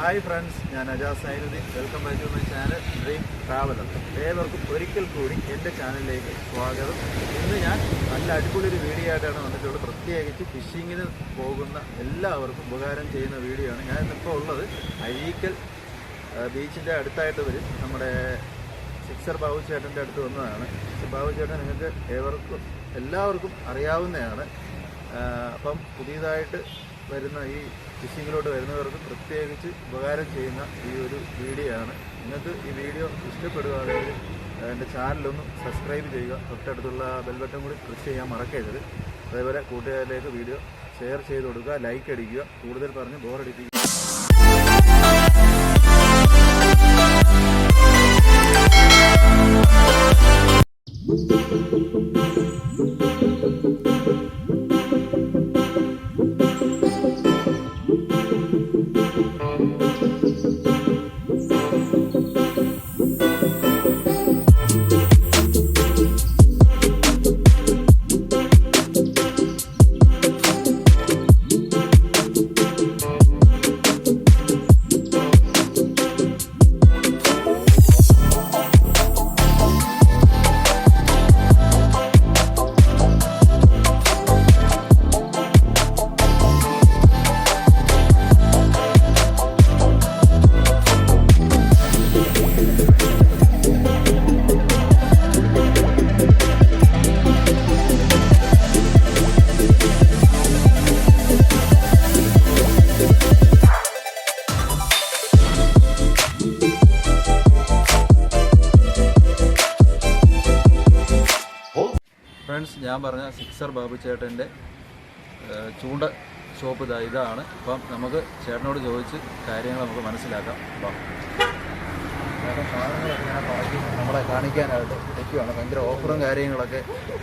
Hi friends ഞാൻ Ajas Sainuddin welcome back to my channel dream traveller ഏവർക്കും ഒരിക്കൽ കൂടി എന്റെ ചാനലിലേക്ക് സ്വാഗതം. ഇന്ന് ഞാൻ നല്ല അടിപൊളി ഒരു വീഡിയോ ആയിട്ടാണ് വന്നിട്ടുള്ളത്. പ്രത്യേകിച്ച് ഫിഷിങ്ങിന് പോകുന്ന എല്ലാവർക്കും ഉപകാരം ചെയ്യുന്ന വീഡിയോ ആണ്. ഞാൻ ഇന്നിപ്പോൾ ഉള്ളത് അഴീക്കൽ ബീച്ചിന്റെ അടുത്തായിട്ട് വരും. നമ്മുടെ സിക്സർ ബാബു ചേട്ടന്റെ അടുത്ത് വന്നതാണ്. സിക്സർ ബാബു ചേട്ടൻ നിങ്ങൾക്ക് ഏവർക്കും എല്ലാവർക്കും അറിയാവുന്നതാണ്. അപ്പം പുതിയതായിട്ട് വരുന്ന ഈ ഫിഷിങ്ങിലോട്ട് വരുന്നവർക്ക് പ്രത്യേകിച്ച് ഉപകാരം ചെയ്യുന്ന ഈ ഒരു വീഡിയോ ആണ് നിങ്ങൾക്ക് ഈ വീഡിയോ ഇഷ്ടപ്പെടുകയാണെങ്കിൽ എന്റെ ചാനലൊന്ന് സബ്സ്ക്രൈബ് ചെയ്യുക. തൊട്ടടുത്തുള്ള ബെൽബട്ടൺ കൂടി ക്ലിക്ക് ചെയ്യാൻ മറക്കരുത്. അതേപോലെ കൂട്ടുകാരിലേക്ക് വീഡിയോ ഷെയർ ചെയ്ത് കൊടുക്കുക ലൈക്ക് അടിക്കുക കൂടുതൽ പറഞ്ഞ് ബോറടിപ്പിക്കുക. ഫ്രണ്ട്സ് ഞാൻ പറഞ്ഞ സിക്സർ ബാബു ചേട്ടന്റെ ചൂണ്ട ഷോപ്പ് ഇതാ ഇതാണ്. അപ്പം നമുക്ക് ചേട്ടനോട് ചോദിച്ച് കാര്യങ്ങൾ നമുക്ക് മനസ്സിലാക്കാം. അപ്പം ചേട്ടൻ നമ്മളെ കാണിക്കാനായിട്ട് നിൽക്കുകയാണ് ഭയങ്കര ഓഫറും കാര്യങ്ങളൊക്കെ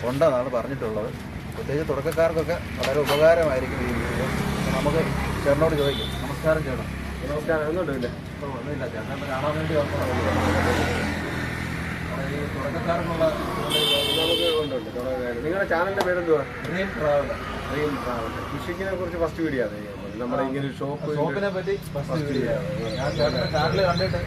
ഉണ്ടെന്നാണ് പറഞ്ഞിട്ടുള്ളത്. പ്രത്യേകിച്ച് തുടക്കക്കാർക്കൊക്കെ വളരെ ഉപകാരമായിരിക്കും ഈ വീഡിയോ നമുക്ക് ചേട്ടനോട് ചോദിക്കാം. നമസ്കാരം ചേട്ടൻ. നമസ്കാരം. ഒന്നുമില്ല. ഒന്നുമില്ല. ചേട്ടനെ കാണാൻ വേണ്ടി വന്നതാണ് തുടക്കക്കാർക്കുള്ള നിങ്ങളുടെ ചാനലിന്റെ പേരെന്തുവാ? ഡ്രീം ട്രാവലർ ഡ്രീം ട്രാവൽ ഫിഷിങ്ങിനെ കുറിച്ച് ഫസ്റ്റ് വീഡിയോ ആണ്. നമ്മുടെ ഇങ്ങനെ ഷോപ്പ് ഷോപ്പിനെ പറ്റി ഫസ്റ്റ് വീഡിയോ ചാനൽ കണ്ടിട്ട്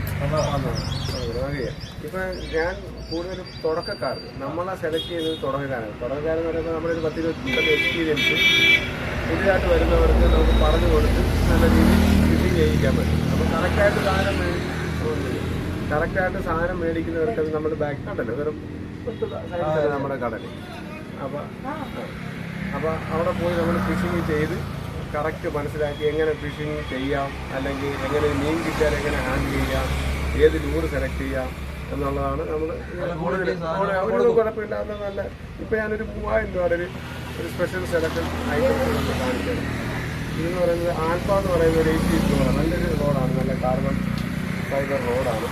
ഇപ്പൊ ഞാൻ കൂടുതലും തുടക്കക്കാർ നമ്മളെ സെലക്ട് ചെയ്തത് തുടക്കക്കാരാണ്. തുടക്കക്കാരെന്ന് പറയുമ്പോൾ നമ്മുടെ ഒരു പത്ത് ഇരുപത്തി എക്സ്പീരിയൻസ് പുതിയതായിട്ട് വരുന്നവർക്ക് നമുക്ക് പറഞ്ഞു കൊടുത്ത് നല്ല രീതിയിൽ ഫിഷിങ് ചെയ്യിക്കാൻ പറ്റും. അപ്പോൾ കറക്റ്റായിട്ട് താരം കറക്റ്റായിട്ട് സാധനം മേടിക്കുന്നവർക്ക് അത് നമ്മുടെ ബാക്ക് കടൽ വെറും നമ്മുടെ കടൽ അപ്പം അപ്പം അവിടെ പോയി നമ്മൾ ഫിഷിങ് ചെയ്ത് കറക്റ്റ് മനസ്സിലാക്കി എങ്ങനെ ഫിഷിങ് ചെയ്യാം അല്ലെങ്കിൽ എങ്ങനെ മീൻ കിട്ടിയാൽ എങ്ങനെ ഹാൻഡിൽ ചെയ്യാം ഏത് ലൂറ് സെലക്ട് ചെയ്യാം എന്നുള്ളതാണ് നമ്മൾ കൂടുതൽ കുഴപ്പമില്ലാത്ത നല്ല ഇപ്പം ഞാനൊരു മൂവായിരം രൂപയുടെ ഒരു ഒരു സ്പെഷ്യൽ സെലക്ഷൻ ഐറ്റംസ് നമ്മൾ കാണിച്ചത് ഇതെന്ന് പറയുന്നത് ആൽഫ എന്ന് പറയുന്ന ഒരു എയ്റ്റി റോഡാണ് നല്ലൊരു റോഡാണ് നല്ല കാർബൺ ഫൈബർ റോഡാണ്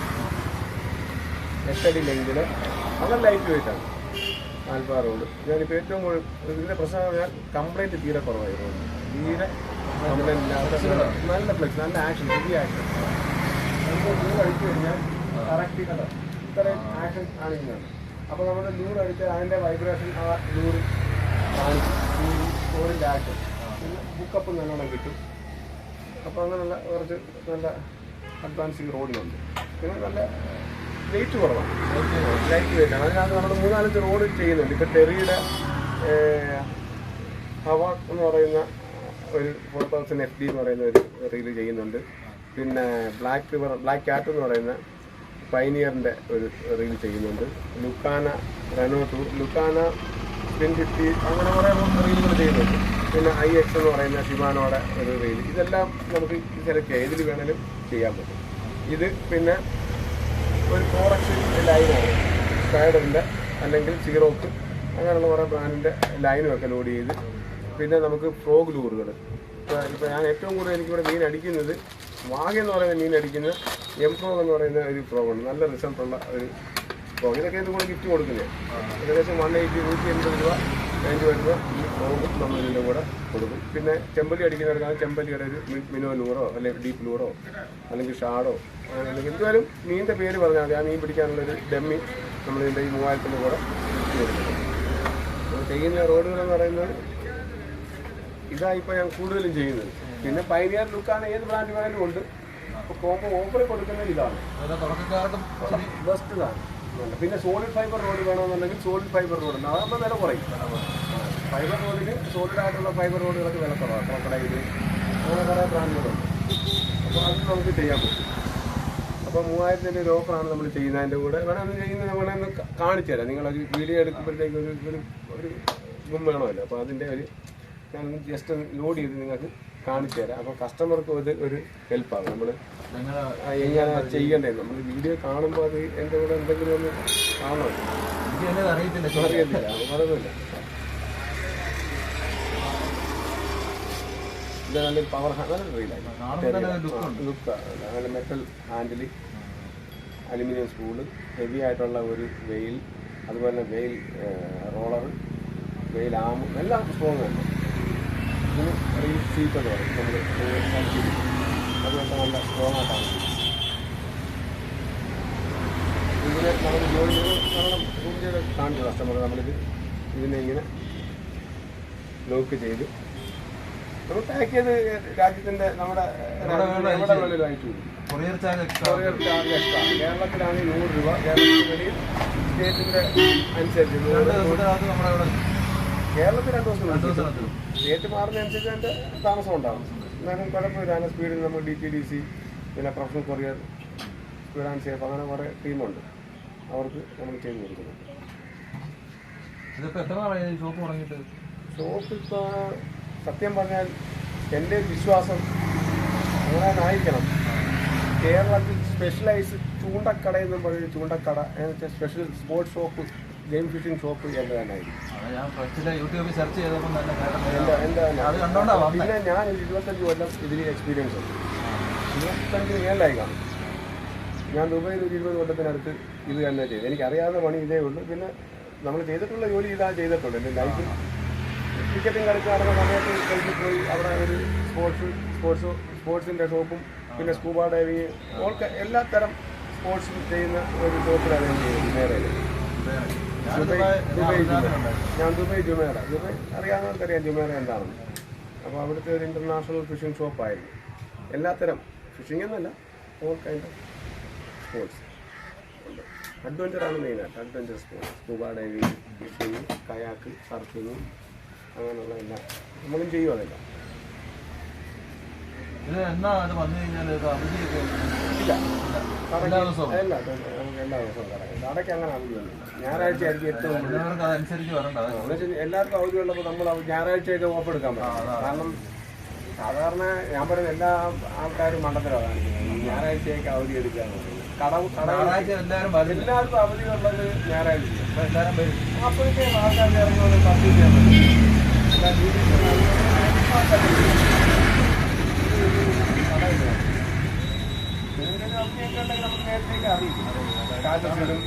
എട്ടടി ലെങ്കിൽ വളരെ ലൈറ്റ് വെയിറ്റ് ആണ്. ആൽഫ റോഡ് ഞാനിപ്പോൾ ഏറ്റവും കൂടുതൽ ഇതിന്റെ പ്രശ്നം എന്ന് പറഞ്ഞാൽ കംപ്ലൈന്റ് തീരെ കുറവായി റോഡ് തീരെ കംപ്ലൈന്റ് ഇല്ലാത്ത നല്ല ഫ്ലെക്സ് നല്ല ആക്ഷൻ ഹെവി ആക്ഷൻ നമുക്ക് ലൂർ അടിച്ചു കഴിഞ്ഞാൽ കറക്റ്റ് ഇത്രയും ആക്ഷൻ കാണിക്കുന്നതാണ് അപ്പോൾ നമ്മൾ ലൂർ അടിച്ചാൽ അതിന്റെ വൈബ്രേഷൻ ആ ലൂർ കാണിക്കും. ഈ റോഡിന്റെ ആക്ഷൻ പിന്നെ ബുക്കപ്പ് നല്ലോണം കിട്ടും. അപ്പോൾ അങ്ങനെയുള്ള കുറച്ച് നല്ല അഡ്വാൻസ് ഈ റോഡിലുണ്ട് പിന്നെ നല്ല വെയിറ്റ് കുറവാണ്. ലൈറ്റ് വെയിറ്റ് ആണ്. അതിനകത്ത് നമ്മൾ മൂന്നാലഞ്ച് റോഡ് ചെയ്യുന്നുണ്ട്. ഇപ്പോൾ ടെറിയുടെ ഹവ എന്ന് പറയുന്ന ഒരു ഫോർ തൗസൻഡ് എഫ് ഡി എന്ന് പറയുന്ന ഒരു റീൽ ചെയ്യുന്നുണ്ട്. പിന്നെ ബ്ലാക്ക് റിവർ ബ്ലാക്ക് ക്യാറ്റ് എന്ന് പറയുന്ന പൈനിയറിന്റെ ഒരു റീൽ ചെയ്യുന്നുണ്ട്. ലുക്കാന റെനോ ടു ലുക്കാന സ്പിൻ ഫിഫ്റ്റി അങ്ങനെ കുറേ റീലുകൾ ചെയ്യുന്നുണ്ട്. പിന്നെ ഐ എക്സ് എന്ന് പറയുന്ന ഷിമാനോടെ ഒരു റീൽ ഇതെല്ലാം നമുക്ക് സെലക്ട് ചെയ്യാം. ഇതിൽ വേണമെങ്കിലും ചെയ്യാൻ പറ്റും. ഇത് പിന്നെ ഒരു കോറക്ഷൻ ലൈനാണ് സ്പൈഡറിന്റെ അല്ലെങ്കിൽ സീറോക്ക് അങ്ങനെയുള്ള കുറേ ബ്രാൻഡിന്റെ ലൈനും ഒക്കെ ലോഡ് ചെയ്ത് പിന്നെ നമുക്ക് ഫ്രോഗ് ലൂറുകൾ ഇപ്പോൾ ഇപ്പോൾ ഞാൻ ഏറ്റവും കൂടുതൽ എനിക്കിവിടെ മീൻ അടിക്കുന്നത് വാഗ എന്ന് പറയുന്ന മീൻ അടിക്കുന്ന എം ഫ്രോഗ് എന്ന് പറയുന്ന ഒരു ഫ്രോഗുണ്ട് നല്ല റിസൾട്ടുള്ള ഒരു ഫ്രോഗ് ഇതൊക്കെ ഇതുകൂടെ കൂടെ ഗിഫ്റ്റ് കൊടുക്കുന്നത് ഏകദേശം വൺ എയ്റ്റി നൂറ്റി എൺപത് രൂപ റേഞ്ച് വരുന്ന ഈ ഫ്രോഗും നമ്മൾ ഇതിന്റെ കൂടെ കൊടുക്കും. പിന്നെ ചെമ്പല്ലി അടിക്കുന്നവർക്കാണ് ചെമ്പല്ലിയുടെ ഒരു മിനോ ലൂറോ അല്ലെങ്കിൽ ഡീപ്പ് ലൂറോ അല്ലെങ്കിൽ ഷാഡോ അങ്ങനെ അല്ലെങ്കിൽ എന്തായാലും മീനിന്റെ പേര് പറഞ്ഞാൽ മതി. ആ മീൻ പിടിക്കാനുള്ളൊരു ഡമ്മി നമ്മൾ ഇതിന്റെ ഈ മൂവായിരത്തിന്റെ കൂടെ ചെയ്യുന്ന റോഡുകളെന്ന് പറയുന്നത് ഇതാ ഇപ്പോൾ ഞാൻ കൂടുതലും ചെയ്യുന്നത്. പിന്നെ പൈനിയർ ലുക്കാണ് ഏത് ബ്രാൻഡ് വേണമെങ്കിലും ഉണ്ട്. അപ്പോൾ കോമ്പോ ഓഫർ കൊടുക്കുന്നത് ഇതാണ്. ബെസ്റ്റ് ഇതാണ്. നല്ല. പിന്നെ സോളിഡ് ഫൈബർ റോഡ് വേണമെന്നുണ്ടെങ്കിൽ സോളിഡ് ഫൈബർ റോഡ് ഉണ്ട്. അതാകുമ്പോൾ വില കുറയും. ഫൈബർ റോഡിന് സോളിഡ് ആയിട്ടുള്ള ഫൈബർ റോഡുകളൊക്കെ വില കുറവാണ് ക്രോക്കഡൈൽ അങ്ങനെ കുറേ ബ്രാൻഡുകളുണ്ട് അപ്പോൾ അത് നമുക്ക് ചെയ്യാൻ പറ്റും. അപ്പോൾ മൂവായിരത്തിന്റെ ഒരു ഓഫറാണ് നമ്മൾ ചെയ്യുന്നതിന്റെ കൂടെ. വേണം അത് ചെയ്യുന്നത് നമ്മളെ ഒന്ന് കാണിച്ചു തരാം. നിങ്ങളൊരു വീഡിയോ എടുക്കുമ്പോഴത്തേക്ക് ഒരു ഒരു ഗും വേണമല്ലോ. അപ്പോൾ അതിന്റെ ഒരു ഞാൻ ജസ്റ്റ് ലോഡ് ചെയ്ത് നിങ്ങൾക്ക് കാണിച്ചു തരാം അപ്പോൾ കസ്റ്റമർക്ക് അത് ഒരു ഹെൽപ്പാണ് നമ്മൾ എങ്ങനെ ചെയ്യേണ്ടത്? നമ്മൾ വീഡിയോ കാണുമ്പോൾ അത് എന്റെ കൂടെ എന്തെങ്കിലും ഒന്ന് കാണണം? ഇത് അറിയത്തില്ല. അറിയത്തില്ല. പറയുന്നില്ല ഇത് നല്ല പവർ നല്ല കാണുമ്പോൾ തന്നെ look ഉണ്ട്. Look metal handle aluminium spool heavy ആയിട്ടുള്ള ഒരു വെയിൽ അതുപോലെ തന്നെ വെയിൽ റോളർ വെയിൽ ആം എല്ലാം സ്ട്രോങ് ആണ് ഇതിന് റീൽ സീറ്റ് എന്ന് പറയും. നമ്മൾ അതുകൊണ്ട് നല്ല സ്ട്രോങ് ആയിട്ടാണ്. ഇതിനെ നമ്മൾ ജോലി കാരണം റൂം ചെയ്ത് കാണിച്ചു കസ്റ്റമർ നമ്മളിത് ഇതിനെ ഇങ്ങനെ ലോക്ക് ചെയ്ത് നമ്മൾ പാക്ക് ചെയ്ത് രാജ്യത്തിന്റെ നമ്മുടെ വേണമെങ്കിലും അയച്ചു courier charge courier charge extra കേരളത്തിലാണെങ്കിൽ നൂറ് രൂപ കേരളത്തിൽ സ്റ്റേറ്റിന്റെ അനുസരിച്ച് കേരളത്തിൽ രണ്ട് ദിവസം രണ്ട്. ദിവസത്തിനകത്ത് സ്റ്റേറ്റ് മാറുന്നതനുസരിച്ച് അതിന്റെ താമസം ഉണ്ടാകും എന്നാലും കുഴപ്പമില്ല അതിന്റെ സ്പീഡിൽ നമ്മൾ ഡി ടി ഡി സി പിന്നെ professional courier speed and safe അങ്ങനെ കുറേ ടീമുണ്ട് അവർക്ക് നമ്മൾ ചെയ്തു കൊടുക്കുന്നു ഷോപ്പ് ഇപ്പോൾ സത്യം പറഞ്ഞാൽ എന്റെ വിശ്വാസം അങ്ങനെ ആയിരിക്കണം കേരളത്തിൽ സ്പെഷ്യലൈസ് ചൂണ്ടക്കട എന്ന് പറയുന്നത് ചൂണ്ടക്കട എന്ന് വെച്ചാൽ special sports shop game fishing shop എന്ന് തന്നെ ആയിരിക്കും അതാ ഞാൻ ഫസ്റ്റിലെ യൂട്യൂബിൽ സെർച്ച് ചെയ്തപ്പോൾ തന്നെ അത് പിന്നെ ഞാൻ ഒരു ഇരുപത്തഞ്ച് കൊല്ലം ഇതിൽ എക്സ്പീരിയൻസ് ഉണ്ട്. ഇരുപത്തഞ്ച് മേലായി കാണും. ഞാൻ ദുബൈയിൽ ഒരു ഇരുപത് കൊല്ലത്തിനടുത്ത് ഇത് തന്നെ ചെയ്തു. എനിക്കറിയാവുന്ന പണി ഇതേ ഉള്ളൂ. പിന്നെ നമ്മൾ ചെയ്തിട്ടുള്ള ജോലി ഇതാ ചെയ്തിട്ടുണ്ട്. എന്റെ ലൈഫിൽ ക്രിക്കറ്റും കളിച്ച് നടന്ന സമയത്ത് കളിച്ച് പോയി അവിടെ ഒരു സ്പോർട്സ് സ്പോർട്സ് സ്പോർട്സിന്റെ ഷോപ്പും പിന്നെ സ്കൂബ ഡൈവിങ് ഓൾക്ക് എല്ലാ തരം സ്പോർട്സും ചെയ്യുന്ന ഒരു ഷോപ്പിലാണ് ഞാൻ ചെയ്തത്. നേരെ ദുബൈ ദുബൈ ജുമേറ. ഞാൻ ദുബൈ ജുമേറ. ദുബൈ അറിയാവുന്നവർക്കറിയാം ജുമേറ എന്താണെന്ന്. അപ്പോൾ അവിടുത്തെ ഒരു ഇന്റർനാഷണൽ ഫിഷിംഗ് ഷോപ്പായിരുന്നു എല്ലാത്തരം. ഫിഷിംഗ് എന്നല്ല ഓൾ കൈൻഡ് ഓഫ് സ്പോർട്സ് അഡ്വഞ്ചറാണ് മെയിനായിട്ട് adventure sports scuba diving fishing kayak surfing അങ്ങനെയുള്ള എല്ലാം. നമ്മളും ചെയ്യും അതെല്ലാം. ഇത് എന്നാ അത് വന്നു കഴിഞ്ഞാൽ ഇത് അവധിയൊക്കെ ഇല്ല. എല്ലാ ദിവസവും അല്ല നമുക്ക് എല്ലാ ദിവസവും കട കടയ്ക്ക് അങ്ങനെ അവധിയൊന്നുമില്ല ഞായറാഴ്ച ആയിരിക്കും ഏറ്റവും കൂടുതൽ. എല്ലാവർക്കും അതനുസരിച്ച് വരണ്ട അവധി ഉള്ളപ്പോൾ നമ്മൾ ഞായറാഴ്ചയൊക്കെ ഓഫ് എടുക്കാൻ പറ്റും. കാരണം സാധാരണ ഞാൻ പറയുന്ന എല്ലാ ആൾക്കാരും കാണിക്കുന്നത്. ഈ ഞായറാഴ്ചയൊക്കെ അവധി എടുക്കാൻ പറയുന്നത് ഞായറാഴ്ച എല്ലാവരും എല്ലാവർക്കും അവധി ഉള്ളത് ഞായറാഴ്ച. എല്ലാവരും വരും. അപ്പോഴത്തേക്കും ഇറങ്ങി ചെയ്യാൻ പറ്റും.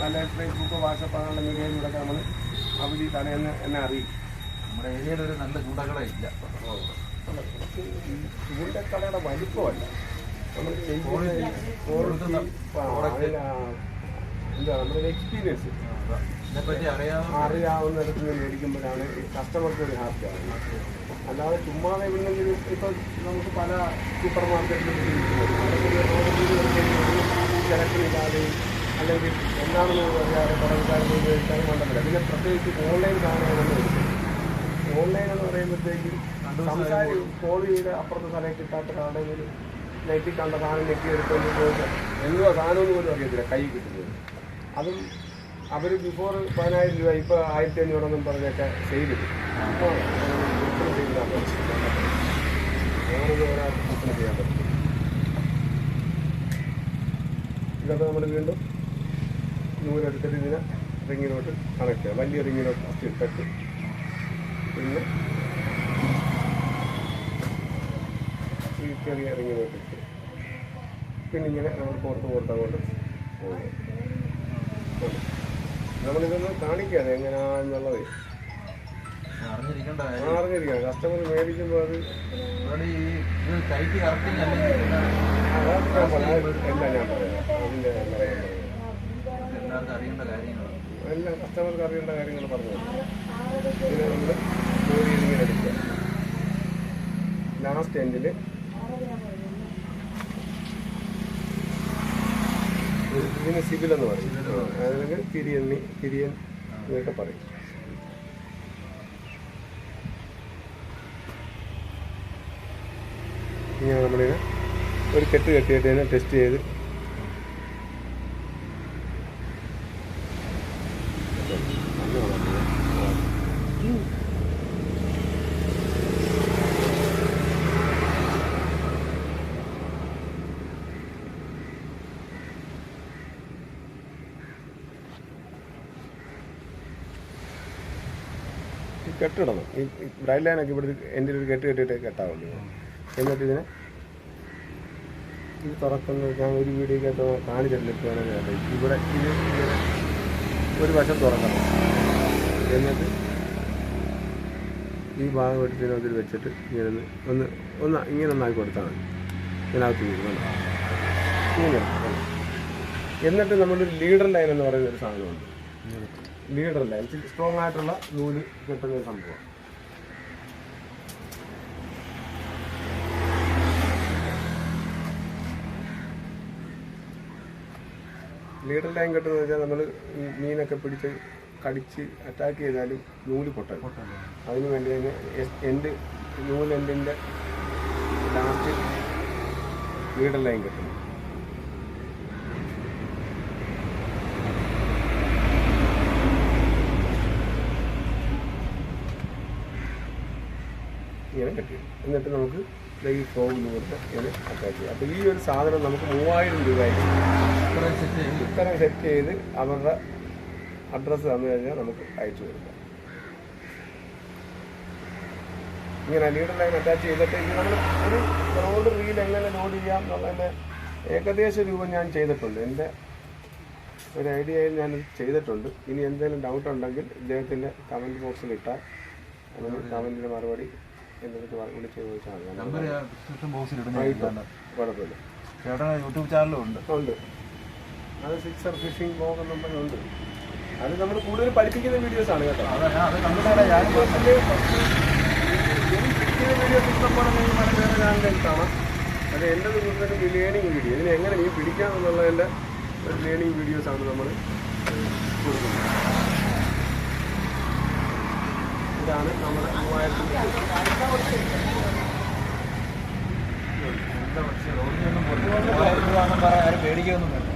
അല്ലെ ഫേസ്ബുക്കോ വാട്സപ്പ് അങ്ങനെയുള്ള മീഡിയയിലൂടെ നമ്മൾ അവധി തലേന്ന് എന്നെ അറിയിക്കും. നമ്മുടെ ഏരിയയിൽ ഒരു നല്ല ചൂടക്കട ഇല്ല. വലിപ്പമല്ല. നമ്മൾ. എന്താ നമ്മുടെ എക്സ്പീരിയൻസ് അറിയാവുന്ന അറിയാവുന്നിടത്ത് നിന്ന് മേടിക്കുമ്പോഴാണ് കസ്റ്റമർക്ക് ഒരു ഹാപ്പി ആവുന്നത്. അല്ലാതെ ചുമ്മാതെ എവിടെയെങ്കിലും ഇപ്പൊ നമുക്ക് പല സൂപ്പർ മാർക്കറ്റിലും തിരക്കില്ലാതെ അല്ലെങ്കിൽ എന്താണെന്ന് അറിയാതെ തുടങ്ങാതെ ഉപയോഗിക്കാനും കൊണ്ടല്ല പിന്നെ പ്രത്യേകിച്ച് ഓൺലൈൻ സാധനങ്ങളൊന്നും ഓൺലൈൻ എന്ന് പറയുമ്പോഴത്തേക്കും സംസാരി കോൾ ചെയ്ത് അപ്പുറത്തെ സ്ഥലം കിട്ടാത്ത കടയിൽ നെറ്റിൽ കണ്ട സാധനം നെറ്റി എടുത്തുകൊണ്ട് പോയിട്ട് എന്തുവാ സാധനമൊന്നും പോലും അറിയത്തില്ല. കൈ കിട്ടുന്നത്. അതും അവർ ബിഫോർ പതിനായിരം രൂപ ഇപ്പോൾ ആയിരത്തി അഞ്ഞൂറെന്നും പറഞ്ഞൊക്കെ സെയിൽ ചെയ്തു അപ്പോൾ ഇതൊക്കെ നമ്മൾ വീണ്ടും നൂലെടുത്തിട്ട് ഇതിനെ റിങ്ങിലോട്ട് കണക്ട് ചെയ്യാം വലിയ റിങ്ങിലോട്ട് ഫസ്റ്റ് ഇട്ടിട്ട് പിന്നെ ഈ ചെറിയ റിങ്ങിലോട്ട് ഇട്ട് പിന്നെ ഇങ്ങനെ നമ്മൾ പുറത്ത് പുറത്ത് അങ്ങോട്ട് പോകും നമ്മളിതൊന്ന് കാണിക്കാതെ എങ്ങനെയാണെന്നുള്ളത് അറിഞ്ഞിരിക്കണം. കസ്റ്റമർ മേടിക്കുമ്പോൾ അത് എല്ലാം ഞാൻ പറയാം. അതിന്റെ കസ്റ്റമർക്ക് അറിയേണ്ട കാര്യങ്ങൾ പറഞ്ഞു ഇതിനെ നമ്മൾ ജോലി ഇങ്ങനെ എടുക്കുക ലാസ്റ്റ് എൻഡിൽ ഇതിന് സിബിൽ എന്ന് പറയും. അല്ലെങ്കിൽ തിരിയണ്ണി തിരിയൻ എന്നൊക്കെ പറയും. ഇങ്ങനെ നമ്മളിത് ഒരു കെട്ട് കെട്ടിയിട്ട് തന്നെ ടെസ്റ്റ് ചെയ്ത് കെട്ടിടണം ഈ ബ്രൈഡ് ലൈനൊക്കെ ഇവിടെ എന്റെ ഒരു കെട്ട് കെട്ടിയിട്ടേ കെട്ടാവുള്ളൂ. എന്നിട്ട് ഇതിനെ ഇത് തുറക്കുന്നത് ഞാൻ ഒരു വീഡിയോക്കകത്ത് കാണിച്ചിട്ടില്ല വേണമെങ്കിൽ ഇവിടെ ഇത് ഒരു വശം തുറക്കണം. എന്നിട്ട് ഈ ഭാഗം എടുത്തതിനകത്തിൽ വെച്ചിട്ട് ഇങ്ങനെ ഒന്ന് ഒന്ന് ഇങ്ങനെ ഒന്നാക്കി കൊടുത്താൽ മതി. ഇതിനകത്ത് വീഴുന്നുണ്ട് ഇങ്ങനെ. എന്നിട്ട് നമ്മളൊരു ലീഡർ ലൈൻ എന്ന് പറയുന്ന ഒരു സാധനമുണ്ട്. ലീഡർ ലൈൻ സ്ട്രോങ് ആയിട്ടുള്ള നൂൽ കിട്ടുന്ന ഒരു സംഭവം. ലീഡർ ലൈൻ കെട്ടുന്നത് വെച്ചാൽ നമ്മൾ മീനൊക്കെ പിടിച്ച് കടിച്ച് അറ്റാക്ക് ചെയ്താലും നൂൽ പൊട്ടൽ അതിന് വേണ്ടി തന്നെ എൻഡ് എന്റെ ലാസ്റ്റ് ലീഡർ ലൈൻ കെട്ടും ഇങ്ങനെ കെട്ടി. എന്നിട്ട് നമുക്ക് ഈ ഫോം നൂറിന് ഇങ്ങനെ അറ്റാച്ച് ചെയ്യും അപ്പോൾ ഈ ഒരു സാധനം നമുക്ക് മൂവായിരം രൂപയായി. ഇത്തരം സെറ്റ് ചെയ്ത് അവരുടെ അഡ്രസ്സ് തന്നു കഴിഞ്ഞാൽ നമുക്ക് അയച്ചു കൊടുക്കാം. ഇങ്ങനെ ലീഡർ ലൈൻ അറ്റാച്ച് ചെയ്തിട്ട് ഇനി നമ്മൾ ഒരു റോഡ് റീൽ എങ്ങനെ ലോഡ് ചെയ്യാം എന്നുള്ളതിന്റെ ഏകദേശ രൂപം ഞാൻ ചെയ്തിട്ടുണ്ട്. എന്റെ ഒരു ഐഡിയയിൽ ഞാൻ ചെയ്തിട്ടുണ്ട്. ഇനി എന്തെങ്കിലും ഡൗട്ട് ഉണ്ടെങ്കിൽ ഇദ്ദേഹത്തിന്റെ കമന്റ് ബോക്സിൽ ഇട്ടാൽ കമന്റിന്റെ മറുപടി വ- വിളിച്ച് ചോദിച്ചാൽ മതി. നമ്പർ ഡിസ്ക്രിപ്ഷൻ ബോക്സിൽ ആ, ഇടുന്ന ഇട്ടോ. കുഴപ്പമില്ല. ചേട്ടൻ യൂട്യൂബ് ചാനലും ഉണ്ട്. ഉണ്ട്. അത് സിക്സർ ഫിഷിംഗ് ബ്ലോഗ് ഉണ്ട്. അത് നമ്മൾ കൂടുതൽ പഠിപ്പിക്കുന്ന വീഡിയോസ് ആണ് കേട്ടോ. വീഡിയോസ് ഇഷ്ടം പോലെ നിങ്ങൾ വേറെ ചാനലിൽ കാണാം. അത് എന്റെ കൂടുതലും ലേണിംഗ് വീഡിയോ ഇതിനെ എങ്ങനെ മീൻ പിടിക്കാം എന്നുള്ളതിന്റെ ലേണിംഗ് വീഡിയോസ് ആണ് നമ്മൾ കൊടുക്കുന്നത്. ഇതാണ് നമ്മുടെ മൂവായിരത്തി മൂവായിരം രൂപ പറയാൻ വേണ്ട.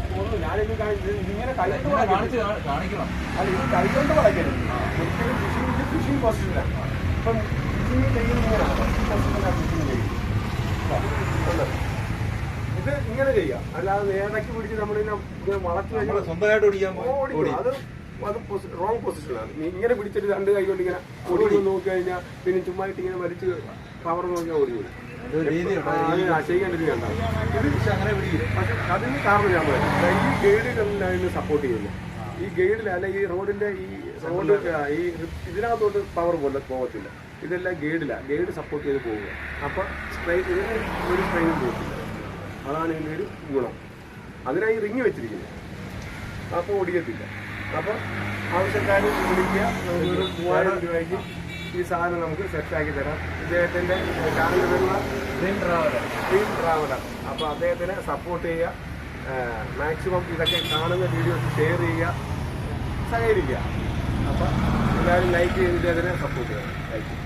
ഞാനിത് ഇതിങ്ങനെ വളയ്ക്കരുത്. കാണിക്കണം. അല്ല ഇത് കൈകൊണ്ട് വളയ്ക്കരുത് ഒരിക്കലും ഫിഷിംഗ് ഫിഷിംഗ് പൊസിഷനാണ് ഇപ്പം ഫിഷിംഗ് ചെയ്യുന്ന ഇങ്ങനെയാണ് ഫിഷിംഗ് പൊസിഷനാണ് ഫിഷിംഗ് ചെയ്യുന്നത് ഉണ്ട്. ഇത് ഇങ്ങനെ ചെയ്യാം. അല്ലാതെ നേരക്ക് പിടിച്ച് നമ്മളിങ്ങനെ വളർത്തി വളച്ചു സ്വന്തമായിട്ട് ഓടിക്കാൻ ഓടിക്കും. അത് അത് റോങ് പൊസിഷനാണ് നീ ഇങ്ങനെ പിടിച്ചിട്ട് രണ്ട് കൈ കൊണ്ട് ഇങ്ങനെ ഓടി നോക്കി കഴിഞ്ഞാൽ പിന്നെ ചുമ്മായിട്ട് ഇങ്ങനെ വലിച്ച് പവർ നോക്കിയാൽ ഓടി വരും അതിന് കാരണം ഞാൻ പറയാം. ഈ ഗൈഡിലല്ല ഇതിന് സപ്പോർട്ട് ചെയ്യുന്നത് ഈ ഗൈഡിൽ അല്ല ഈ റോഡിന്റെ ഈ റോഡ് ഈ ഇതിനകത്തോട്ട് പവർ പോലെ പോകത്തില്ല. ഇതെല്ലാം ഗൈഡിലാണ് ഗൈഡ് സപ്പോർട്ട് ചെയ്ത് പോവുക. അപ്പൊ സ്ട്രെയിൻ ഇതിന് ഒരു സ്ട്രെയിനും പോകത്തില്ല. അതാണ് ഇതിന്റെ ഒരു ഗുണം. അതിനായി റിങ് വെച്ചിരിക്കുന്നത്. അപ്പോൾ ഓടിക്കത്തില്ല. അപ്പൊ ആവശ്യക്കാർ വിളിക്കുക നമുക്കൊരു മൂവായിരം രൂപയ്ക്ക് ഈ സാധനം നമുക്ക് സെറ്റാക്കി തരാം. ഇദ്ദേഹത്തിന്റെ വരുന്ന ഡ്രീം ട്രാവലർ ഡ്രീം ട്രാവലർ അപ്പോൾ അദ്ദേഹത്തിനെ സപ്പോർട്ട് ചെയ്യുക. മാക്സിമം ഇതൊക്കെ കാണുന്ന വീഡിയോസ് ഷെയർ ചെയ്യുക. സഹകരിക്കുക. അപ്പം എല്ലാവരും ലൈക്ക് ചെയ്ത് അതിനെ സപ്പോർട്ട് ചെയ്യുക താങ്ക്